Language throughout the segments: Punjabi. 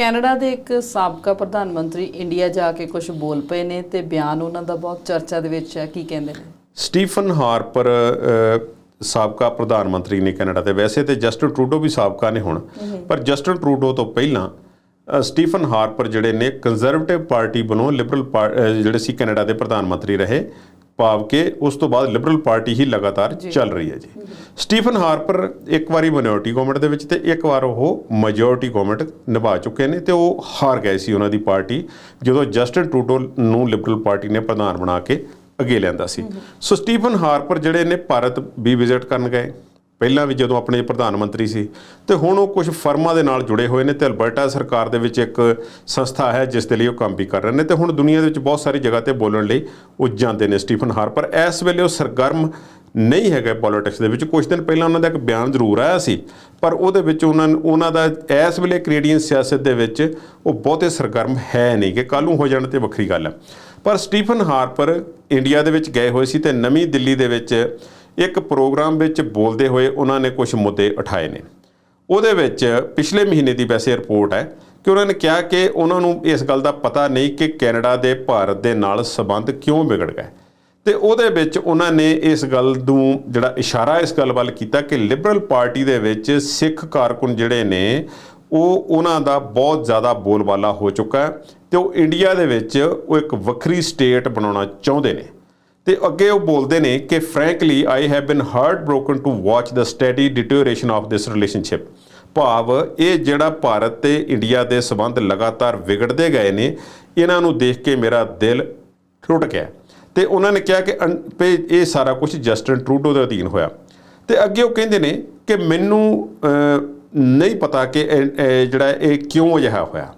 ਕੈਨੇਡਾ ਦੇ ਇੱਕ ਸਾਬਕਾ ਪ੍ਰਧਾਨ ਮੰਤਰੀ ਇੰਡੀਆ ਜਾ ਕੇ ਕੁਝ ਬੋਲ ਪਏ ਨੇ ਤੇ ਬਿਆਨ ਉਹਨਾਂ ਦਾ ਬਹੁਤ ਚਰਚਾ ਦੇ ਵਿੱਚ ਹੈ। ਕੀ ਕਹਿੰਦੇ ਨੇ? ਸਟੀਫਨ ਹਾਰਪਰ ਸਾਬਕਾ ਪ੍ਰਧਾਨ ਮੰਤਰੀ ਨੇ ਕੈਨੇਡਾ ਦੇ ਵੈਸੇ ਤੇ ਜਸਟਨ ਟਰੂਡੋ ਵੀ ਸਾਬਕਾ ਨੇ ਹੁਣ ਪਰ ਜਸਟਨ ਟਰੂਡੋ ਤੋਂ ਪਹਿਲਾਂ ਸਟੀਫਨ ਹਾਰਪਰ ਜਿਹੜੇ ਨੇ ਕੰਜ਼ਰਵੇਟਿਵ ਪਾਰਟੀ ਵੱਲੋਂ ਲਿਬਰਲ ਜਿਹੜੇ ਸੀ ਕੈਨੇਡਾ ਦੇ ਪ੍ਰਧਾਨ ਮੰਤਰੀ ਰਹੇ ਭਾਵ ਕਿ ਉਸ ਤੋਂ ਬਾਅਦ ਲਿਬਰਲ ਪਾਰਟੀ ਹੀ ਲਗਾਤਾਰ ਚੱਲ ਰਹੀ ਹੈ ਜੀ। ਸਟੀਫਨ ਹਾਰਪਰ ਇੱਕ ਵਾਰੀ ਮਿਨੋਰਟੀ ਗਵਰਨਮੈਂਟ ਦੇ ਵਿੱਚ ਤੇ ਇੱਕ ਵਾਰ ਉਹ ਮੈਜੋਰਟੀ ਗਵਰਨਮੈਂਟ ਨਿਭਾ ਚੁੱਕੇ ਨੇ ਤੇ ਉਹ ਹਾਰ ਗਏ ਸੀ ਉਹਨਾਂ ਦੀ ਪਾਰਟੀ ਜਦੋਂ ਜਸਟਨ ਟਰੂਡੋ ਨੂੰ ਲਿਬਰਲ ਪਾਰਟੀ ਨੇ ਪ੍ਰਧਾਨ ਬਣਾ ਕੇ ਅੱਗੇ ਲਿਆਂਦਾ ਸੀ। ਸੋ ਸਟੀਫਨ ਹਾਰਪਰ ਜਿਹੜੇ ਨੇ ਭਾਰਤ ਵੀ ਵਿਜ਼ਿਟ ਕਰਨ ਗਏ। ਪਹਿਲਾਂ ਵੀ ਜਦੋਂ ਆਪਣੇ ਪ੍ਰਧਾਨ ਮੰਤਰੀ ਸੀ, ਤੇ ਹੁਣ ਉਹ ਕੁਝ ਫਰਮਾਂ ਦੇ ਨਾਲ ਜੁੜੇ ਹੋਏ ਨੇ ਤੇ ਅਲਬਰਟਾ ਸਰਕਾਰ ਦੇ ਵਿੱਚ ਇੱਕ ਸੰਸਥਾ ਹੈ ਜਿਸ ਦੇ ਲਈ ਉਹ ਕੰਮ ਵੀ ਕਰ ਰਹੇ ਨੇ ਤੇ ਹੁਣ ਦੁਨੀਆ ਦੇ ਵਿੱਚ ਬਹੁਤ ਸਾਰੀ ਜਗ੍ਹਾ ਤੇ ਬੋਲਣ ਲਈ ਉਹ ਜਾਂਦੇ ਨੇ ਸਟੀਫਨ ਹਾਰਪਰ। ਇਸ ਵੇਲੇ ਉਹ ਸਰਗਰਮ ਨਹੀਂ ਹੈਗਾ ਪੋਲਿਟਿਕਸ ਦੇ ਵਿੱਚ। ਕੁਝ ਦਿਨ ਪਹਿਲਾਂ ਉਹਨਾਂ ਦਾ ਇੱਕ ਬਿਆਨ ਜ਼ਰੂਰ ਆਇਆ ਸੀ, ਪਰ ਉਹਦੇ ਵਿੱਚ ਉਹਨਾਂ ਉਹਨਾਂ ਦਾ ਇਸ ਵੇਲੇ ਕੈਨੇਡੀਅਨ ਸਿਆਸਤ ਦੇ ਵਿੱਚ ਉਹ ਬਹੁਤੇ ਸਰਗਰਮ ਹੈ ਨਹੀਂ ਕਿ ਕੱਲ੍ਹ ਨੂੰ ਹੋ ਜਾਣ ਤੇ ਵੱਖਰੀ ਗੱਲ ਹੈ। ਪਰ ਸਟੀਫਨ ਹਾਰਪਰ ਇੰਡੀਆ ਦੇ ਵਿੱਚ ਗਏ ਹੋਏ ਸੀ ਤੇ ਨਵੀਂ ਦਿੱਲੀ ਦੇ ਵਿੱਚ ਇੱਕ ਪ੍ਰੋਗਰਾਮ ਵਿੱਚ ਬੋਲਦੇ ਹੋਏ ਉਹਨਾਂ ਨੇ ਕੁਝ ਮੁੱਦੇ ਉਠਾਏ ਨੇ। ਉਹਦੇ ਵਿੱਚ ਪਿਛਲੇ ਮਹੀਨੇ ਦੀ ਵੈਸੇ ਰਿਪੋਰਟ ਹੈ ਕਿ ਉਹਨਾਂ ਨੇ ਕਿਹਾ ਕਿ ਉਹਨਾਂ ਨੂੰ ਇਸ ਗੱਲ ਦਾ ਪਤਾ ਨਹੀਂ ਕਿ ਕੈਨੇਡਾ ਦੇ ਭਾਰਤ ਦੇ ਨਾਲ ਸਬੰਧ ਕਿਉਂ ਵਿਗੜ ਗਏ। ਤੇ ਉਹਦੇ ਵਿੱਚ ਉਹਨਾਂ ਨੇ ਇਸ ਗੱਲ ਨੂੰ ਜਿਹੜਾ ਇਸ਼ਾਰਾ ਇਸ ਗੱਲ ਵੱਲ ਕੀਤਾ ਕਿ ਲਿਬਰਲ ਪਾਰਟੀ ਦੇ ਵਿੱਚ ਸਿੱਖ ਕਾਰਕੁਨ ਜਿਹੜੇ ਨੇ, ਉਹ ਉਹਨਾਂ ਦਾ ਬਹੁਤ ਜ਼ਿਆਦਾ ਬੋਲਬਾਲਾ ਹੋ ਚੁੱਕਾ ਹੈ ਤੇ ਉਹ ਇੰਡੀਆ ਦੇ ਵਿੱਚ ਉਹ ਇੱਕ ਵੱਖਰੀ ਸਟੇਟ ਬਣਾਉਣਾ ਚਾਹੁੰਦੇ ਨੇ। ਤੇ ਅੱਗੇ ਉਹ ਬੋਲਦੇ ਨੇ ਕਿ frankly I have been heart broken to watch the steady deterioration of this relationship ਭਾਵ ਇਹ ਜਿਹੜਾ ਭਾਰਤ ਤੇ ਇੰਡੀਆ ਦੇ ਸਬੰਧ ਲਗਾਤਾਰ ਵਿਗੜਦੇ ਗਏ ਨੇ, ਇਹਨਾਂ ਨੂੰ ਦੇਖ ਕੇ ਮੇਰਾ ਦਿਲ ਟੁੱਟ ਗਿਆ। ਤੇ ਉਹਨਾਂ ਨੇ ਕਿਹਾ ਕਿ ਅਨ- ਵੀ ਇਹ ਸਾਰਾ ਕੁਝ ਜਸਟਨ ਟਰੂਡੋ ਦੇ ਅਧੀਨ ਹੋਇਆ। ਤੇ ਅੱਗੇ ਉਹ ਕਹਿੰਦੇ ਨੇ ਕਿ ਮੈਨੂੰ ਨਹੀਂ ਪਤਾ ਕਿ ਜਿਹੜਾ ਇਹ ਕਿਉਂ ਅਜਿਹਾ ਹੋਇਆ।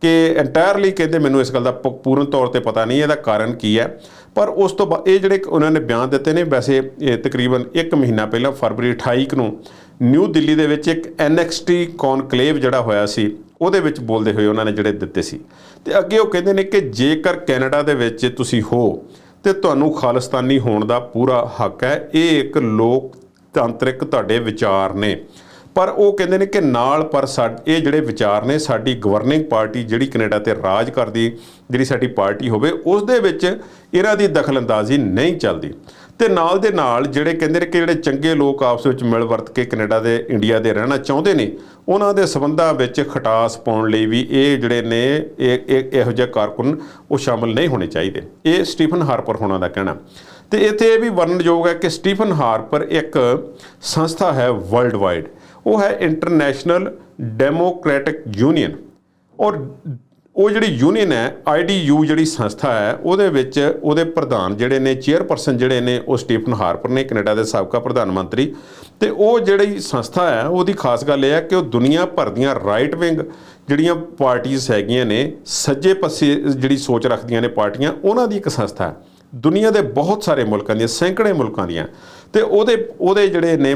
ਕਿ ਐਂਟਾਇਰਲੀ ਕਹਿੰਦੇ ਮੈਨੂੰ ਇਸ ਗੱਲ ਦਾ ਪ- ਪੂਰਨ ਤੌਰ ਤੇ ਪਤਾ ਨਹੀਂ ਇਹਦਾ ਕਾਰਨ ਕੀ ਹੈ। ਪਰ ਉਸ ਤੋਂ ਬਾਅਦ ਇਹ ਜਿਹੜੇ ਉਹਨਾਂ ਨੇ ਬਿਆਨ ਦਿੱਤੇ ਨੇ, ਵੈਸੇ ਇਹ ਤਕਰੀਬਨ 1 ਮਹੀਨਾ ਪਹਿਲਾਂ ਫਰਵਰੀ 28 ਨੂੰ ਨਿਊ ਦਿੱਲੀ ਦੇ ਵਿੱਚ ਇੱਕ ਐਨਐਕਸਟੀ ਕਨਕਲੇਵ ਜਿਹੜਾ ਹੋਇਆ ਸੀ, ਉਹਦੇ ਵਿੱਚ ਬੋਲਦੇ ਹੋਏ ਉਹਨਾਂ ਨੇ ਜਿਹੜੇ ਦਿੱਤੇ ਸੀ। ਤੇ ਅੱਗੇ ਉਹ ਕਹਿੰਦੇ ਨੇ ਕਿ ਜੇਕਰ ਕੈਨੇਡਾ ਦੇ ਵਿੱਚ ਤੁਸੀਂ ਹੋ, ਤੇ ਤੁਹਾਨੂੰ ਖਾਲਿਸਤਾਨੀ ਹੋਣ ਦਾ ਪੂਰਾ ਹੱਕ ਹੈ। ਇਹ ਇੱਕ ਲੋਕਤਾਂਤਰਿਕ ਤੁਹਾਡੇ ਵਿਚਾਰ ਨੇ। ਪਰ ਉਹ ਕਹਿੰਦੇ ਨੇ ਕਿ ਨਾਲ ਪਰ ਸਾ ਇਹ ਜਿਹੜੇ ਵਿਚਾਰ ਨੇ, ਸਾਡੀ ਗਵਰਨਿੰਗ ਪਾਰਟੀ ਜਿਹੜੀ ਕੈਨੇਡਾ ਤੇ ਰਾਜ ਕਰਦੀ, ਜਿਹੜੀ ਸਾਡੀ ਪਾਰਟੀ ਹੋਵੇ, ਉਸ ਦੇ ਵਿੱਚ ਇਹਨਾਂ ਦੀ ਦਖਲਅੰਦਾਜ਼ੀ ਨਹੀਂ ਚੱਲਦੀ। ਤੇ ਨਾਲ ਦੇ ਨਾਲ ਜਿਹੜੇ ਕਹਿੰਦੇ ਨੇ ਕਿ ਜਿਹੜੇ ਚੰਗੇ ਲੋਕ ਆਪਸ ਵਿੱਚ ਮਿਲ ਵਰਤ ਕੇ ਕੈਨੇਡਾ ਦੇ, ਇੰਡੀਆ ਦੇ ਰਹਿਣਾ ਚਾਹੁੰਦੇ ਨੇ, ਉਹਨਾਂ ਦੇ ਸਬੰਧਾਂ ਵਿੱਚ ਖਟਾਸ ਪਾਉਣ ਲਈ ਵੀ ਇਹ ਜਿਹੜੇ ਨੇ, ਇਹ, ਇਹ- ਇਹੋ ਜਿਹੇ ਕਾਰਕੁਨ ਉਹ ਸ਼ਾਮਲ ਨਹੀਂ ਹੋਣੇ ਚਾਹੀਦੇ। ਇਹ ਸਟੀਫਨ ਹਾਰਪਰ ਹੋਣਾ ਦਾ ਕਹਿਣਾ। ਤੇ ਇੱਥੇ ਇਹ ਵੀ ਵਰਣਨਯੋਗ ਹੈ ਕਿ ਸਟੀਫਨ ਹਾਰਪਰ ਇੱਕ ਸੰਸਥਾ ਹੈ ਵਰਲਡ ਵਾਈਡ ਉਹ ਹੈ ਇੰਟਰਨੈਸ਼ਨਲ ਡੈਮੋਕ੍ਰੈਟਿਕ ਯੂਨੀਅਨ ਔਰ ਉਹ ਜਿਹੜੀ ਯੂਨੀਅਨ ਹੈ ਆਈਡੀਯੂ ਜਿਹੜੀ ਸੰਸਥਾ ਹੈ, ਉਹਦੇ ਵਿੱਚ ਉਹਦੇ ਪ੍ਰਧਾਨ ਜਿਹੜੇ ਨੇ ਚੇਅਰਪਰਸਨ ਜਿਹੜੇ ਨੇ, ਉਹ ਸਟੀਫਨ ਹਾਰਪਰ ਨੇ, ਕੈਨੇਡਾ ਦੇ ਸਾਬਕਾ ਪ੍ਰਧਾਨ ਮੰਤਰੀ ਤੇ ਉਹ ਜਿਹੜੀ ਸੰਸਥਾ ਹੈ, ਉਹਦੀ ਖਾਸ ਗੱਲ ਇਹ ਹੈ ਕਿ ਉਹ ਦੁਨੀਆ ਭਰ ਦੀਆਂ ਰਾਈਟ ਵਿੰਗ ਜਿਹੜੀਆਂ ਪਾਰਟੀਆਂ ਹੈਗੀਆਂ ਨੇ, ਸੱਜੇ ਪਾਸੇ ਜਿਹੜੀ ਸੋਚ ਰੱਖਦੀਆਂ ਨੇ ਪਾਰਟੀਆਂ, ਉਹਨਾਂ ਦੀ ਇੱਕ ਸੰਸਥਾ ਹੈ। ਦੁਨੀਆ ਦੇ ਬਹੁਤ ਸਾਰੇ ਮੁਲਕਾਂ ਦੀਆਂ, ਸੈਂਕੜੇ ਮੁਲਕਾਂ ਦੀਆਂ। ਤੇ ਉਹਦੇ ਉਹਦੇ ਜਿਹੜੇ ਨੇ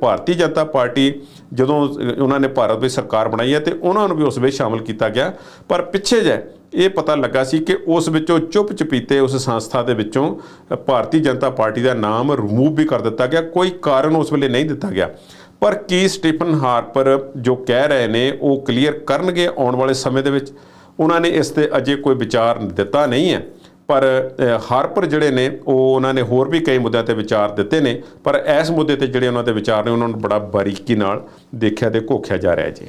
ਭਾਰਤੀ ਜਨਤਾ ਪਾਰਟੀ ਜਦੋਂ ਉਹਨਾਂ ਨੇ ਭਾਰਤ ਵਿੱਚ ਸਰਕਾਰ ਬਣਾਈ ਹੈ ਤੇ ਉਹਨਾਂ ਨੂੰ ਵੀ ਉਸ ਵਿੱਚ ਸ਼ਾਮਲ ਕੀਤਾ ਗਿਆ। ਪਰ ਪਿੱਛੇ ਜੇ ਇਹ ਪਤਾ ਲੱਗਾ ਸੀ ਕਿ ਉਸ ਵਿੱਚੋਂ ਚੁੱਪ ਚਪੀਤੇ ਉਸ ਸੰਸਥਾ ਦੇ ਵਿੱਚੋਂ ਭਾਰਤੀ ਜਨਤਾ ਪਾਰਟੀ ਦਾ ਨਾਮ ਰਿਮੂਵ ਵੀ ਕਰ ਦਿੱਤਾ ਗਿਆ, ਕੋਈ ਕਾਰਨ ਉਸ ਵੇਲੇ ਨਹੀਂ ਦਿੱਤਾ ਗਿਆ। ਪਰ ਕੀ ਸਟੀਫਨ ਹਾਰਪਰ ਜੋ ਕਹਿ ਰਹੇ ਨੇ, ਉਹ ਕਲੀਅਰ ਕਰਨਗੇ ਆਉਣ ਵਾਲੇ ਸਮੇਂ ਦੇ ਵਿੱਚ? ਉਹਨਾਂ ਨੇ ਇਸ ਤੇ ਅਜੇ ਕੋਈ ਵਿਚਾਰ ਦਿੱਤਾ ਨਹੀਂ ਹੈ। ਪਰ ਹਾਰਪਰ ਜਿਹੜੇ ਨੇ, ਉਹ ਉਹਨਾਂ ਨੇ ਹੋਰ ਵੀ ਕਈ ਮੁੱਦਿਆਂ ਤੇ ਵਿਚਾਰ ਦਿੱਤੇ ਨੇ। ਪਰ ਇਸ ਮੁੱਦੇ ਤੇ ਜਿਹੜੇ ਉਹਨਾਂ ਦੇ ਵਿਚਾਰ ਨੇ, ਉਹਨਾਂ ਨੂੰ ਬੜਾ ਬਾਰੀਕੀ ਨਾਲ ਦੇਖਿਆ ਤੇ ਘੋਖਿਆ ਜਾ ਰਿਹਾ ਜੀ।